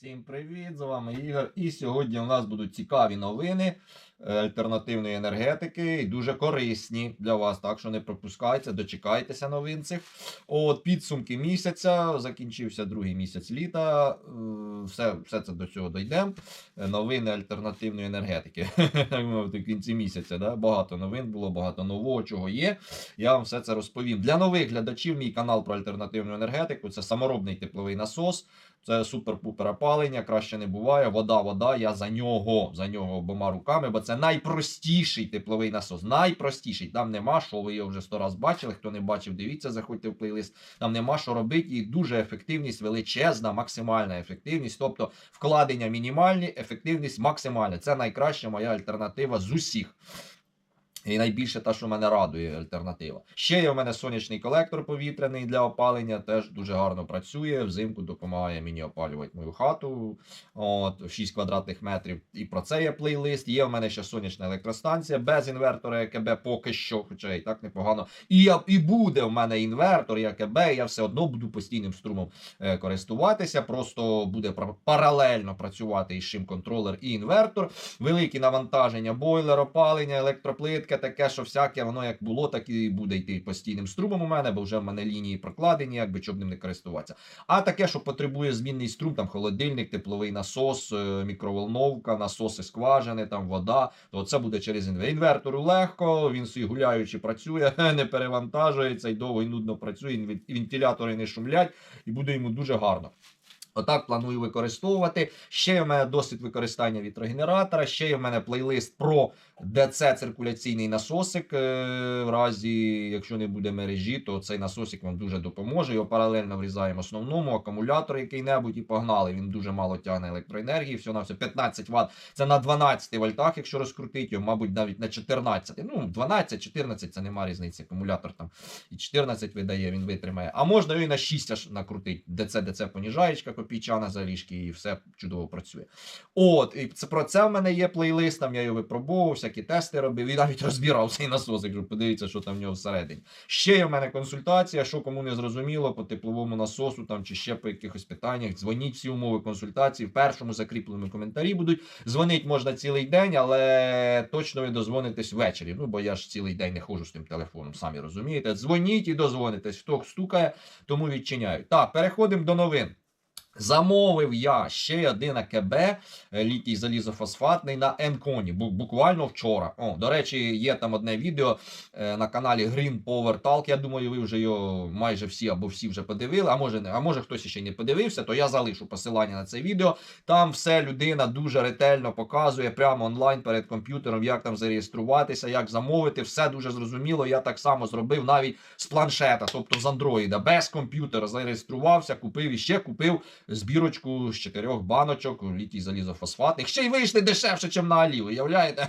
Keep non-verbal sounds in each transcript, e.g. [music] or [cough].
Всім привіт! З вами Ігор. І сьогодні у нас будуть цікаві новини е, альтернативної енергетики і дуже корисні для вас. Так що не пропускайте, дочекайтеся новин цих. От підсумки місяця. Закінчився другий місяць літа. Е, Все, все це до цього дійдемо. Е, Новини альтернативної енергетики. [laughs] В кінці місяця. Да? Багато новин було, багато нового, чого є. Я вам все це розповім. Для нових глядачів мій канал про альтернативну енергетику це саморобний тепловий насос. Це супер-пупер опалення, краще не буває. Вода, вода. Я за нього, за нього обома руками, бо це найпростіший тепловий насос. Найпростіший. Там нема що, ви його вже сто раз бачили. Хто не бачив, дивіться, заходьте в плейлист. Там нема що робити, і дуже ефективність величезна, максимальна ефективність. Тобто вкладення мінімальні, ефективність максимальна. Це найкраща моя альтернатива з усіх. І найбільше те, що мене радує альтернатива. Ще є в мене сонячний колектор повітряний для опалення, теж дуже гарно працює. Взимку допомагає мені опалювати мою хату. От, 6 квадратних метрів. І про це є плейлист. Є в мене ще сонячна електростанція без інвертора ЕКБ поки що, хоча і так непогано. І, я, і буде в мене інвертор ЕКБ, я все одно буду постійним струмом е, користуватися. Просто буде паралельно працювати і шим контролер, і інвертор великі навантаження, бойлер, опалення, електроплитка, таке, що всяке воно як було, так і буде йти постійним струмом у мене, бо вже в мене лінії прокладені, якби щоб ним не користуватися. А таке, що потребує змінний струм, там холодильник, тепловий насос, е, мікроволновка, насоси скважини, там вода, то це буде через інвертор. Інвертору легко, він собі гуляючи працює, [laughs] не перевантажується і довго і нудно працює, вентилятори не шумлять, і буде йому дуже гарно. Отак планую використовувати. Ще в мене досвід використання вітрогенератора. Ще в мене плейлист про ДЦ циркуляційний насосик. Е, В разі, якщо не буде мережі, то цей насосик вам дуже допоможе. Його паралельно врізаємо основному акумулятор який-небудь і погнали. Він дуже мало тягне електроенергії. Все на все 15 Вт. Це на 12 вольтах, якщо розкрутити його, мабуть, навіть на 14. Ну, 12-14 це нема різниці. Акумулятор там і 14 видає, він витримає. А можна і на 6 аж накрутити. ДЦ, ДЦ поніжаєчка копійчана заліжки, і все чудово працює. От, і це про це в мене є плейлист, там я його випробовував, всякі тести робив і навіть розбирав цей насос, якщо подивіться, що там в нього всередині. Ще є в мене консультація, що кому не зрозуміло по тепловому насосу там чи ще по якихось питаннях. Дзвоніть всі умови консультації. В першому закріпленому коментарі будуть. Дзвонить можна цілий день, але точно ви дозвонитесь ввечері. Ну, бо я ж цілий день не ходжу з тим телефоном, самі розумієте. Дзвоніть і дозвонитесь. Хто стукає, тому відчиняю. Так, переходимо до новин. Замовив я ще один АКБ е, літій залізофосфатний на Енконі. Бу- Буквально вчора. О, до речі, є там одне відео е, на каналі Green Power Talk. Я думаю, ви вже його майже всі або всі вже подивили. А може, а може хтось ще не подивився, то я залишу посилання на це відео. Там все людина дуже ретельно показує прямо онлайн перед комп'ютером, як там зареєструватися, як замовити. Все дуже зрозуміло. Я так само зробив навіть з планшета, тобто з Андроїда, без комп'ютера. Зареєструвався, купив і ще купив збірочку з чотирьох баночок літій залізофосфатних. Ще й вийшли дешевше, ніж на Алі, уявляєте?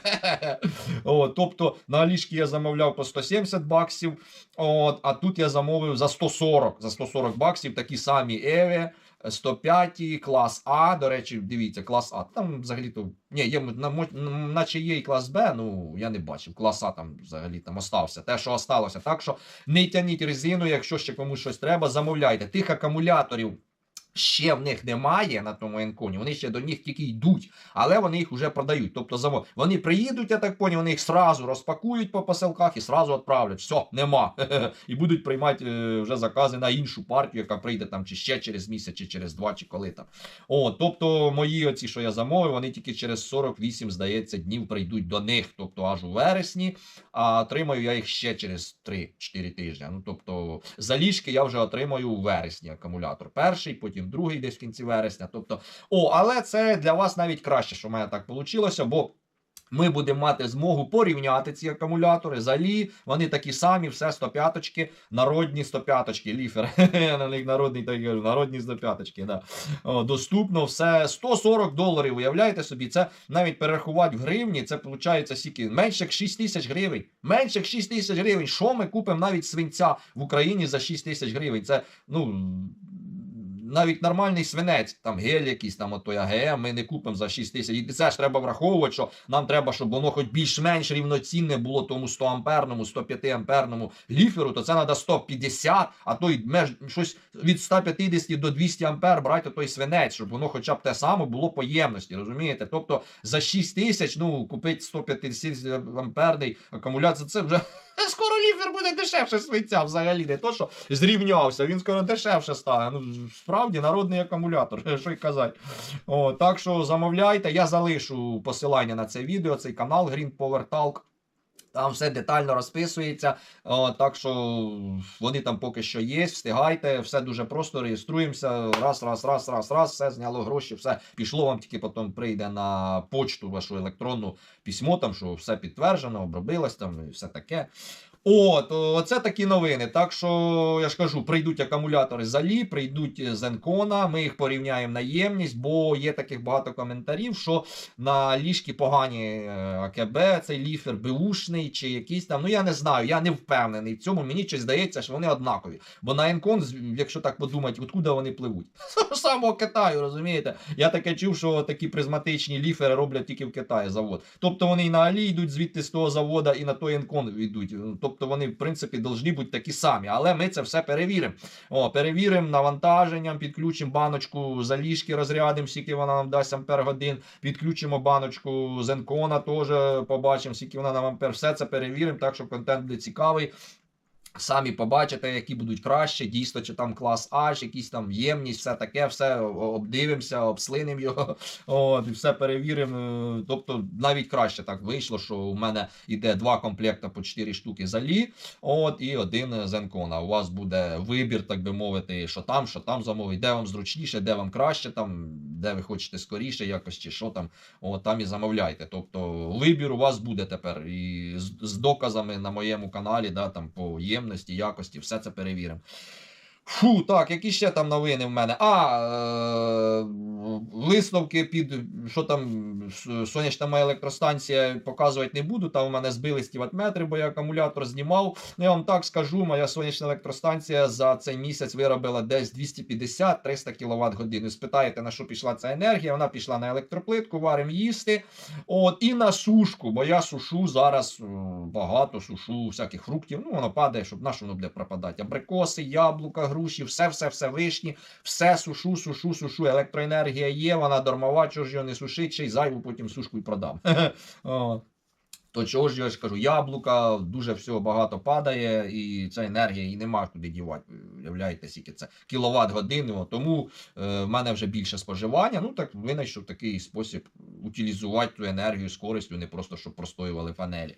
[laughs] О, тобто на Алішки я замовляв по 170 баксів, от, а тут я замовив за 140, за 140 баксів такі самі Еві. 105 клас А. До речі, дивіться, клас А. Там взагалі-то. Ні, є, наче є і клас Б, ну я не бачив. Клас А там взагалі там остався. Те, що осталося. Так що не тяніть резину, якщо ще комусь щось треба, замовляйте. Тих акумуляторів. Ще в них немає на тому енконі, вони ще до них тільки йдуть, але вони їх вже продають. Тобто замов... вони приїдуть, я так поняв, вони їх сразу розпакують по посилках і сразу відправлять. Все, нема. [laughs] І будуть приймати е, вже закази на іншу партію, яка прийде там чи ще через місяць, чи через два, чи коли там. О, тобто мої оці, що я замовив, вони тільки через 48, здається, днів прийдуть до них, тобто аж у вересні. А отримаю я їх ще через 3-4 тижні. Ну тобто заліжки я вже отримаю у вересні акумулятор. Перший, потім другий, десь в кінці вересня. Тобто, о, але це для вас навіть краще, що в мене так вийшло, бо. Ми будемо мати змогу порівняти ці акумулятори. Залі, вони такі самі, все 105 народні 105 ліфер. [laughs] На них народний так кажу, народні 105 да. О, доступно все 140 доларів. Уявляєте собі, це навіть перерахувати в гривні, це виходить скільки? Менше як 6 тисяч гривень. Менше як 6 тисяч гривень. Що ми купимо навіть свинця в Україні за 6 тисяч гривень? Це ну навіть нормальний свинець, там гель якийсь там отой АГМ, ми не купимо за 6 тисяч. І це ж треба враховувати, що нам треба, щоб воно хоч більш-менш рівноцінне було тому 100 амперному, 105 амперному ліферу, то це треба 150, а то й меж щось від 150 до 200 ампер брати той свинець, щоб воно хоча б те саме було по ємності, розумієте? Тобто за 6 тисяч, ну, купити 150 амперний акумулятор, це вже [laughs] скоро ліфер буде дешевше свинця взагалі. Не то, що зрівнявся, він скоро дешевше стане. Ну, справді народний акумулятор, [laughs] що й казати. О, так що замовляйте, я залишу посилання на це відео, цей канал Green Power Talk. Там все детально розписується. О, так що вони там поки що є. Встигайте, все дуже просто. Реєструємося. Раз, раз, раз, раз, раз, все зняло гроші, все пішло. Вам тільки потім прийде на почту вашу електронну письмо, там що все підтверджено, обробилось там і все таке. От, оце такі новини. Так що я ж кажу, прийдуть акумулятори залі, прийдуть з Енкона. Ми їх порівняємо на ємність, бо є таких багато коментарів, що на ліжки погані е, АКБ, цей ліфер беушний чи якийсь там. Ну я не знаю, я не впевнений в цьому. Мені щось здається, що вони однакові. Бо на Енкон, якщо так подумати, откуда вони пливуть? [laughs] З самого Китаю, розумієте? Я таке чув, що такі призматичні ліфери роблять тільки в Китаї завод. Тобто вони і на Алі йдуть звідти з того завода, і на той Енкон йдуть. Тобто вони, в принципі, повинні бути такі самі. Але ми це все перевіримо. Перевіримо навантаженням, підключимо баночку заліжки, розрядимо, скільки вона нам дасть ампер годин. Підключимо баночку Зенкона, теж побачимо, скільки вона нам ампер. Все це перевіримо, так що контент буде цікавий. Самі побачите, які будуть краще, дійсно, чи там клас H, якісь там ємність, все таке, все обдивимося, обслинимо його, [laughs] от, і все перевіримо. Тобто навіть краще так вийшло, що у мене йде два комплекти по 4 штуки залі, от, і один з Енкона. У вас буде вибір, так би мовити, що там, що там замовить, де вам зручніше, де вам краще, там, де ви хочете скоріше, якось чи що там, от, там і замовляйте. Тобто вибір у вас буде тепер. І з, з доказами на моєму каналі, да, там по ємності, якості, все це перевіримо. Фу, так, які ще там новини в мене? А, е, висновки під що там сонячна моя електростанція показувати не буду. Там у мене збились ті ватметри, бо я акумулятор знімав. Ну, я вам так скажу, моя сонячна електростанція за цей місяць виробила десь 250-300 кВт годин. Спитаєте, на що пішла ця енергія? Вона пішла на електроплитку, варимо їсти. От, і на сушку, бо я сушу зараз е, багато, сушу всяких фруктів. Ну, воно падає, щоб на що воно буде пропадати. Абрикоси, яблука, груші, все, все, все вишні, все сушу, сушу, сушу. Електроенергія є, вона дармова, чого ж його не сушить, ще й зайву потім сушку і продам. [laughs] То чого ж я ж кажу, яблука, дуже всього багато падає, і ця енергія і нема куди дівати. Уявляєте, скільки це кіловат години. Тому е, в мене вже більше споживання. Ну так винайшов такий спосіб утилізувати ту енергію з користю, не просто щоб простоювали панелі.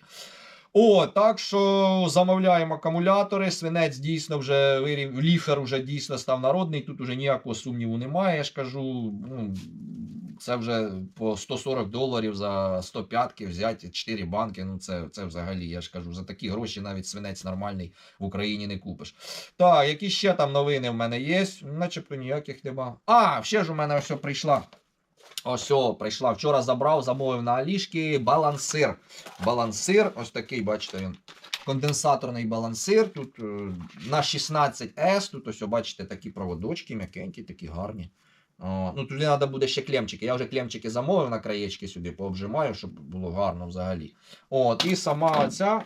О, так що замовляємо акумулятори. Свинець дійсно вже вирів, ліфер вже дійсно став народний. Тут уже ніякого сумніву немає. Я ж кажу, ну, це вже по 140 доларів за 105 взяти 4 банки. Ну це, це взагалі, я ж кажу, за такі гроші навіть свинець нормальний в Україні не купиш. Так, які ще там новини в мене є? Начебто ніяких нема. А, ще ж у мене ось прийшла. Ось о, прийшла. Вчора забрав, замовив на Алішки балансир. Балансир, ось такий, бачите, він. Конденсаторний балансир. Тут е, на 16S. Тут ось, о, бачите, такі проводочки, м'якенькі, такі гарні. О, ну, туди треба буде ще клемчики. Я вже клемчики замовив на краєчки сюди, пообжимаю, щоб було гарно взагалі. От, і сама ця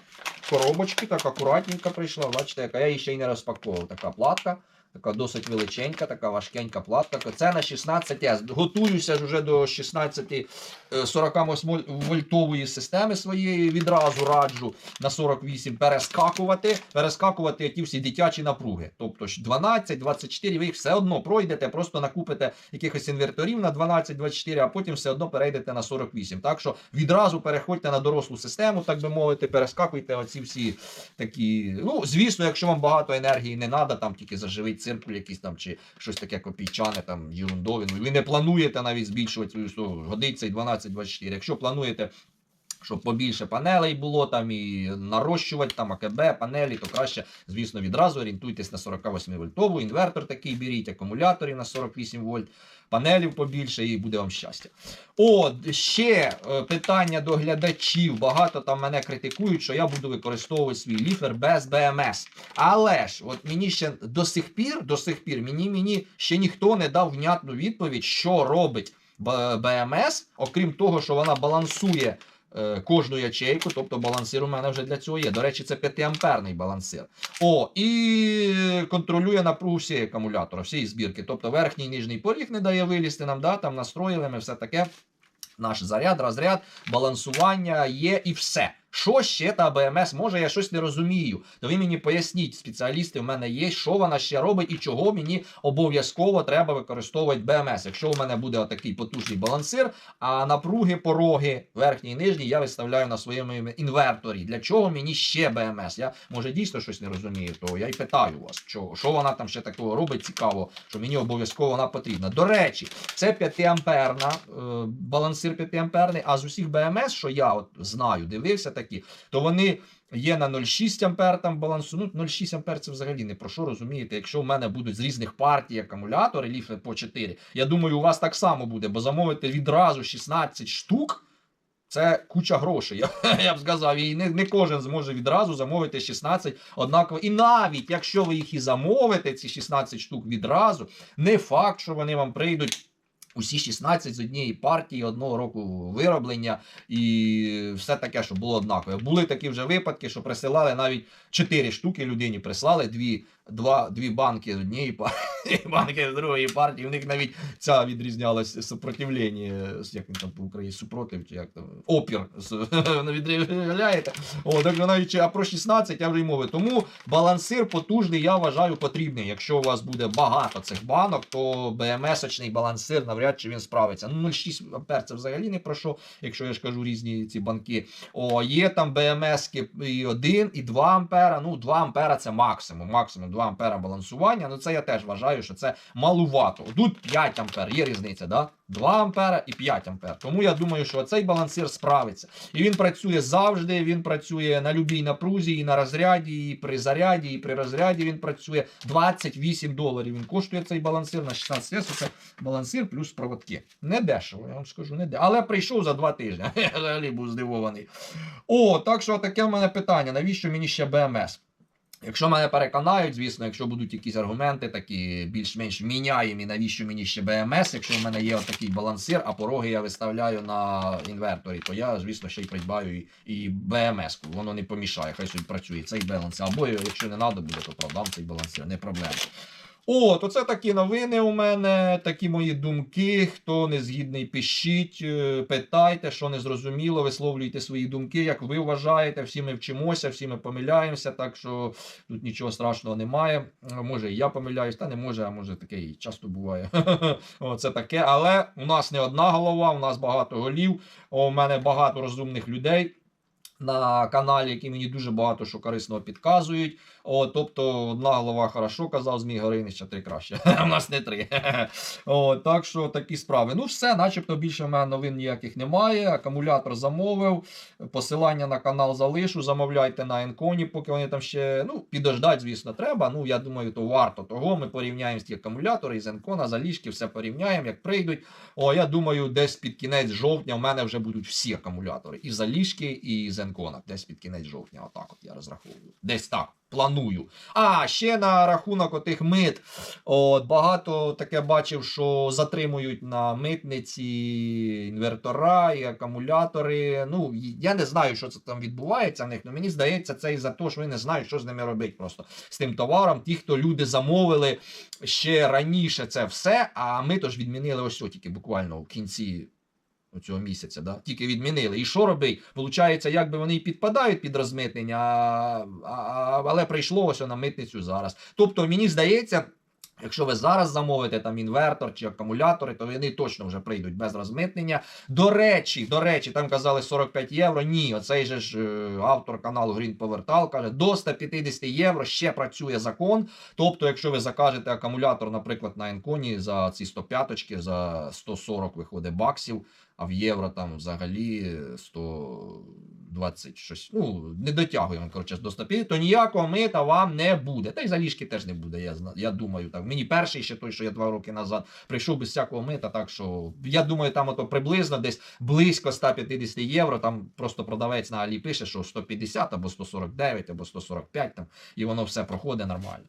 коробочка так акуратненько прийшла. Бачите, яка я її ще й не розпаковував. Така платка. Така досить величенька, така важкенька платка. Це на 16С. Готуюся вже до 16 е, 48 вольтової системи своєї. Відразу раджу на 48 перескакувати. Перескакувати ті всі дитячі напруги. Тобто 12, 24, ви їх все одно пройдете, просто накупите якихось інверторів на 12-24, а потім все одно перейдете на 48. Так що відразу переходьте на дорослу систему, так би мовити, перескакуйте оці всі такі. Ну, звісно, якщо вам багато енергії не треба, там тільки заживий циркуль якийсь там чи щось таке копійчане, там ерундові. Ну, ви не плануєте навіть збільшувати свою годиться і 12-24. Якщо плануєте Щоб побільше панелей було там і нарощувати там АКБ, панелі, то краще, звісно, відразу орієнтуйтесь на 48 вольтову. Інвертор такий беріть, акумуляторів на 48 вольт, панелів побільше, і буде вам щастя. От ще е, питання до глядачів. Багато там мене критикують, що я буду використовувати свій ліфер без БМС. Але ж, от мені ще до сих пір, до сих пір, мені, мені ще ніхто не дав внятну відповідь, що робить Б- БМС, окрім того, що вона балансує е, кожну ячейку, тобто балансир у мене вже для цього є. До речі, це 5-амперний балансир. О, і контролює напругу всієї акумулятора, всієї збірки. Тобто верхній нижній поріг не дає вилізти нам, да, там настроїли ми все таке. Наш заряд, розряд, балансування є і все. Що ще та БМС? Може, я щось не розумію. То ви мені поясніть, спеціалісти в мене є, що вона ще робить і чого мені обов'язково треба використовувати БМС. Якщо у мене буде отакий потужний балансир, а напруги, пороги, верхній і нижній, я виставляю на своєму інверторі. Для чого мені ще БМС? Я може дійсно щось не розумію, то я й питаю вас, що, що вона там ще такого робить цікаво, що мені обов'язково вона потрібна. До речі, це 5-амперна, е, балансир 5-амперний, а з усіх БМС, що я от знаю, дивився такі, то вони. Є на 0,6 ампер там балансу. Ну, 0,6 ампер це взагалі не про що розумієте. Якщо в мене будуть з різних партій акумулятори, ліфи по 4, я думаю, у вас так само буде, бо замовити відразу 16 штук. Це куча грошей. [laughs] Я, я б сказав, і не, не кожен зможе відразу замовити 16 однаково. І навіть якщо ви їх і замовите, ці 16 штук відразу, не факт, що вони вам прийдуть. Усі 16 з однієї партії, одного року вироблення і все таке, що було однакове. Були такі вже випадки, що присилали навіть 4 штуки людині, прислали дві, два, дві банки з однієї партії, [laughs] банки з другої партії. У них навіть ця відрізнялася сопротивлення, як він там по Україні, супротив, чи як там, опір [laughs] відрізняєте. О, так навіть, а про 16 я вже й мови. Тому балансир потужний, я вважаю, потрібний. Якщо у вас буде багато цих банок, то БМС-очний балансир навряд чи він справиться. Ну, 0,6 ампер це взагалі не про що, якщо я ж кажу різні ці банки. О, є там БМСки і 1, і 2 ампера. Ну, 2 ампера це максимум. Максимум 2 ампера балансування. Ну, це я теж вважаю, що це малувато. Тут 5 ампер, є різниця, да? 2 ампера і 5 ампер. Тому я думаю, що цей балансир справиться. І він працює завжди, він працює на любій напрузі, і на розряді, і при заряді, і при розряді він працює 28 доларів. Він коштує цей балансир на 16 єс. Це балансир плюс проводки. Не дешево, я вам скажу, не дешево. Але прийшов за 2 тижні. [laughs] Я взагалі був здивований. О, так що таке в мене питання: навіщо мені ще БМС? Якщо мене переконають, звісно, якщо будуть якісь аргументи, такі більш-менш міняємі, навіщо мені ще БМС, якщо в мене є отакий балансир, а пороги я виставляю на інверторі, то я, звісно, ще й придбаю і, БМС. Воно не помішає, хай собі працює цей баланс. Або якщо не треба буде, то продам цей балансир, не проблема. О, то це такі новини у мене, такі мої думки. Хто не згідний, пишіть, е, питайте, що не зрозуміло, висловлюйте свої думки, як ви вважаєте. Всі ми вчимося, всі ми помиляємося, так що тут нічого страшного немає. Е, Може, і я помиляюсь, та не може, а може таке і часто буває. [laughs] О, це таке. Але у нас не одна голова, у нас багато голів. У мене багато розумних людей. На каналі, які мені дуже багато що корисного підказують. О, тобто одна голова хорошо казав Змій Горинич, а три краще. [laughs] У нас не три. [laughs] О, так що такі справи. Ну, все, начебто більше в мене новин ніяких немає. Акумулятор замовив. Посилання на канал залишу. Замовляйте на Енконі, поки вони там ще. Ну, підождать, звісно, треба. Ну, я думаю, то варто того. Ми порівняємо ті акумулятори із Енкона, заліжки, все порівняємо, як прийдуть. О, я думаю, десь під кінець жовтня в мене вже будуть всі акумулятори. І заліжки, і з Енкона. Десь під кінець жовтня. Отак от я розраховую. Десь так. Планую. А, ще на рахунок отих мит. От, багато таке бачив, що затримують на митниці інвертора і акумулятори. Ну, я не знаю, що це там відбувається в них. але мені здається, це із-за того, що вони не знають, що з ними робити просто з тим товаром. Ті, хто люди замовили ще раніше це все, а ми то ж відмінили ось тільки буквально в кінці цього місяця, да? тільки відмінили. І що робить? Получається, якби вони і підпадають під розмитнення, а, а, але прийшло ось на митницю зараз. Тобто, мені здається. Якщо ви зараз замовите там інвертор чи акумулятори, то вони точно вже прийдуть без розмитнення. До речі, до речі, там казали 45 євро. Ні, оцей же ж е, автор каналу Green Powertal каже, до 150 євро ще працює закон. Тобто, якщо ви закажете акумулятор, наприклад, на Енконі за ці 105 за 140 виходить баксів, а в євро там взагалі 120 щось. Ну, не дотягуємо коротше, до 150, то ніякого мита вам не буде. Та й заліжки теж не буде. Я я думаю, так. Мені перший ще той, що я два роки назад прийшов без всякого мита. Так що я думаю, там ото приблизно десь близько 150 євро. Там просто продавець на Алі пише, що 150 або 149, або 145 там, і воно все проходить нормально.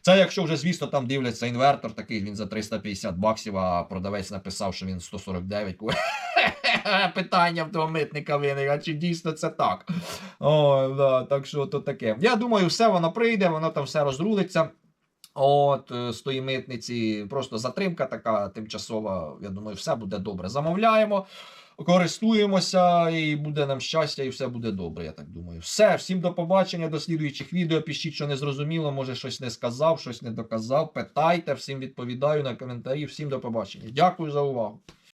Це якщо вже, звісно, там дивляться інвертор, такий він за 350 баксів, а продавець написав, що він 149. [laughs] [laughs] Питання в того митника виник, а чи дійсно це так? О, да, так що то таке. Я думаю, все воно прийде, воно там все розрулиться. От, е, з тої митниці, просто затримка така тимчасова. Я думаю, все буде добре. Замовляємо, користуємося, і буде нам щастя, і все буде добре. Я так думаю. Все, всім до побачення, до слідуючих відео. Пишіть, що не зрозуміло, може щось не сказав, щось не доказав. Питайте, всім відповідаю на коментарі. Всім до побачення. Дякую за увагу.